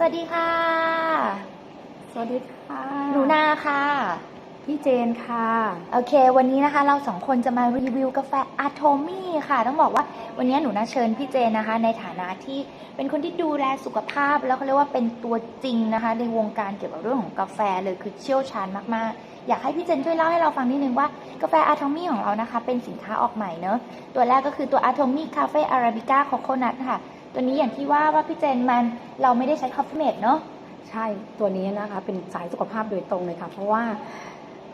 สวัสดีค่ะ สวัสดีค่ะหนูนาค่ะ พี่เจนค่ะ โอเค วันนี้นะคะ เราสองคนจะมารีวิวกาแฟอะโทมี่ค่ะ ต้องบอกว่าวันนี้หนูนาเชิญพี่เจนนะคะ ในฐานะที่เป็นคนที่ดูแลสุขภาพ แล้วเขาเรียกว่าเป็นตัวจริงนะคะ ในวงการเกี่ยวกับเรื่องของกาแฟเลยคือเชี่ยวชาญมากๆอยากให้พี่เจนช่วยเล่าให้เราฟังนิดนึงว่ากาแฟอะโทมี่ของเรานะคะ เป็นสินค้าออกใหม่เนอะตัวแรกก็คือตัวอะโทมี่คาเฟ่อาราบิก้าโคโคนัทค่ะ ตัวนี้อย่างที่ว่าว่าพี่เจนมันเราไม่ได้ใช้คอฟฟี่เมดเนอะใช่ตัวนี้นะคะเป็นสายสุขภาพโดยตรงเลยค่ะ เพราะว่า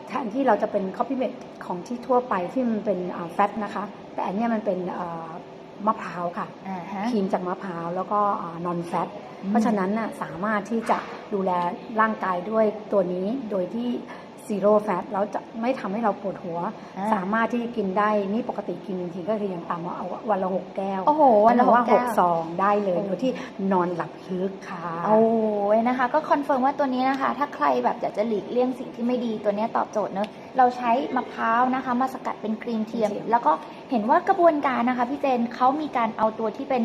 แทนที่เราจะเป็นคอฟฟี่เมดของที่ทั่วไปที่มันเป็นแฟตนะคะ แต่อันเนี้ยมันเป็นเอ่อมะพร้าวค่ะอ่าฮะครีมจากมะพร้าวแล้วก็นอนแฟตเพราะฉะนั้นน่ะสามารถที่จะดูแลร่างกายด้วยตัวนี้โดยที่ ซีโร่แฟตแล้วจะไม่ทำให้เราปวดหัวอ่าสามารถที่จะกินได้นี่ปกติกินจริงๆก็คืออย่างต่ำว่าเอาวันละหกแก้ว โอ้โหวันละว่าหกแก้หวกซองได้เลยโอ้โดยที่นอนหลับลึกค่ะ โอ้ยนะคะ ก็คอนเฟิร์มว่าตัวนี้นะคะ ถ้าใครแบบอยากจะหลีกเลี่ยงสิ่งที่ไม่ดีตัวนี้ตอบโจทย์เนอะเราใช้มะพร้าวนะคะ มาสกัดเป็นครีมเทียมครีมเทียมแล้วก็เห็นว่ากระบวนการนะคะพี่เจนเขามีการเอาตัวที่เป็น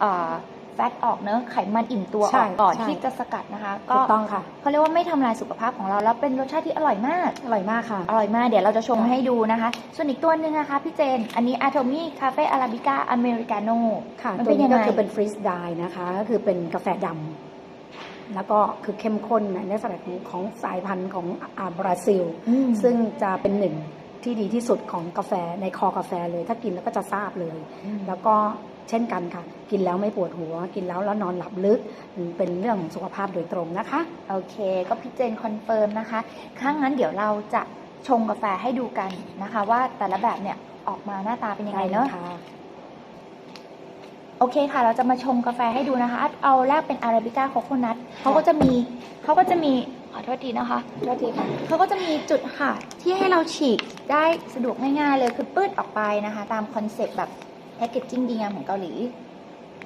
เอ่อ แฟตออกเนอะไขมันอิ่มตัวอใช่อกก่อนใช่ที่จะสกัดนะคะถูก็กต้องค่ะเขาเรียกว่าไม่ทำลายสุขภาพของเราแล้วเป็นรสชาติที่อร่อยมากอร่อยมากค่ะ อร่อยมากเดี๋ยวเราจะชงค่ะให้ดูนะคะ ส่วนอีกตัวหนึ่งนะคะพี่เจน อันนี้ Atomy Cafe Arabica Americano ค่ะมันตัเป็วนนี้ยังไงก็คือเป็นฟรีสไดนะคะก็คือเป็นกาแฟดำแล้วก็คือเข้มข้นในลักษณะของของสายพันธุ์ของอาบราซิลอืมซึ่งจะเป็นหนึ่ง ที่ดีที่สุดของกาแฟในคอกาแฟเลย ถ้ากินแล้วก็จะทราบเลย แล้วก็เช่นกันค่ะ กินแล้วไม่ปวดหัว กินแล้วแล้วนอนหลับลึก เป็นเรื่องของสุขภาพโดยตรงนะคะ โอเค ก็พี่เจนคอนเฟิร์มนะคะข้างนั้นเดี๋ยวเราจะชงกาแฟให้ดูกันนะคะ ว่าแต่ละแบบเนี่ยออกมาหน้าตาเป็นยังไงเนอะค่ะโอเคค่ะ เราจะมาชงกาแฟให้ดูนะคะ เอาแรกเป็นอาราบิก้าโคโคนัทเขาก็จะมีเขาก็จะมี ขอโทษทีนะคะโทษทีค่ะเขาก็จะมีจุดค่ะ ที่ให้เราฉีกได้สะดวกง่ายๆเลยคือปื้ดออกไปนะคะ ตามคอนเซ็ปต์แบบแพคเกจจิ้งดีงามของเกาหลี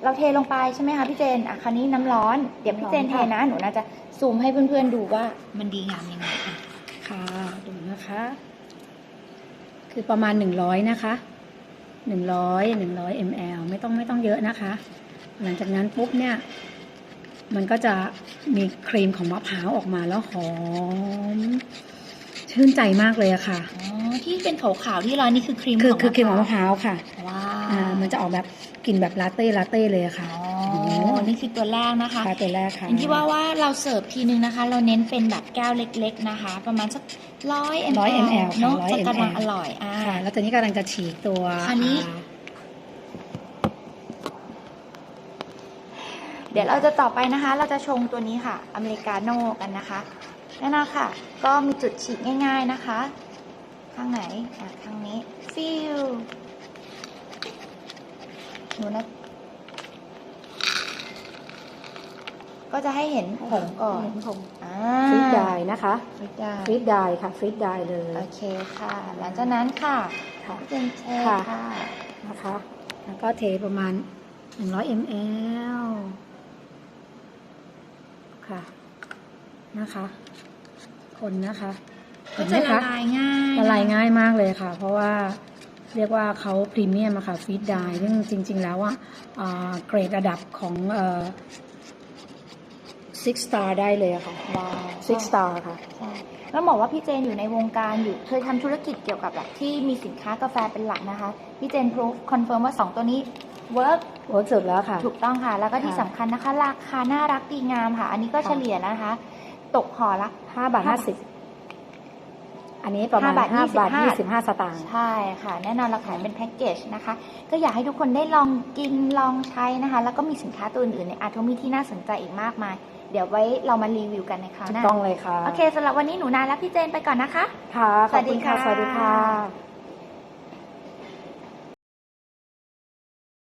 เราเทลงไปใช่ไหมคะพี่เจนอะคราวนี้น้ำร้อน เดี๋ยวพี่เจนเทร้อนค่ะนะหนูน่าจะซูมให้เพื่อนๆดูว่ามันดีงามยังไงค่ะค่ะดูนะคะ คือประมาณหนึ่งร้อยนะคะหนึ่งร้อยหนึ่งร้อยมลไม่ต้องไม่ต้องเยอะนะคะ หลังจากนั้นปุ๊บเนี่ย มันก็จะมีครีมของมะพร้าวออกมาแล้วหอมชื่นใจมากเลยอะค่ะอ๋อที่เป็นขาวๆที่ร้อนนี่คือครีมคือของคือครีมของมะพร้าวค่ะว้าอ่ามันจะออกแบบกลิ่นแบบลาเต้ลาเต้เลยอะอ๋ค่ะอนี่คือตัวแรกนะคะค่ะตัวแรกค่ะอย่างที่ว่าว่าเราเสิร์ฟทีนึงนะคะ เราเน้นเป็นแบบแก้วเล็ก ๆนะคะ ประมาณสักร้อยร้อย ml ml เนาะค่ะจะ100กำลัง ml อร่อยอ่าค่ะแล้วตอนนี้กำลังจะฉีกตัวอันนี้ อ่า เดี๋ยวเราจะต่อไปนะคะ เราจะชงตัวนี้ค่ะ อเมริกาโน่กันนะคะแน่นอนค่ะ ก็มีจุดฉีกง่าย ๆนะคะ ข้างไหนอะข้างนี้ ฟิลหนูนะ ก็จะให้เห็นผงก่อนเห็นผงอ่าฟรีดไดนะคะฟรีดได้ฟรีดไดค่ะฟรีดไดเลย โอเคค่ะ หลังจากนั้นค่ะค่ะเป็นเทค่ะค่ะ นะคะ แล้วก็เทประมาณ 100 ml ค่ะนะคะคนนะคะก็เห็นไหจะมละคะลายง่ายละลายนง่ายมากเลยค่ะ เพราะว่าเรียกว่าเขาพรีเมียมอะค่ะฟีดไดซึ่งจริง ๆ แล้วอะอ่าเกรดระดับของเอ่อ six star ได้เลยอะค่ะว้าว six star ค่ะใช่แล้วบอกว่าพี่เจนอยู่ในวงการอยู่เคยทำธุรกิจเกี่ยวกับแบบที่มีสินค้ากาแฟเป็นหลักนะคะ พี่เจนพรูฟคอนเฟิร์มว่า 2 ตัวนี้ เวิร์กโอ้สุดแล้วค่ะ ถูกต้องค่ะ แล้วก็ที่ค่ะสำคัญนะคะ ราคาน่ารักดีงามค่ะ อันนี้ก็ค่ะ เฉลี่ยนะคะ ตกห่อละ5บาทห้า50อันนี้ประมาณห้าบาท5บาท25 25สตางค์ ใช่ค่ะ แน่นอนเราขายเป็นแพ็กเกจนะคะ ก็อยากให้ทุกคนได้ลองกินลองใช้นะคะ แล้วก็มีสินค้าตัวอื่นๆในอาร์ทมีที่น่าสนใจอีกมากมาย เดี๋ยวไว้เรามารีวิวกันในคราวถูหกน้าต้องเลยค่ะโอเคสำหรับวันนี้หนูนาและพี่เจนไปก่อนนะคะ ค่ะ ขอบคุณค่ะ สสวัวัสสดีดีค่ะ ค่ะ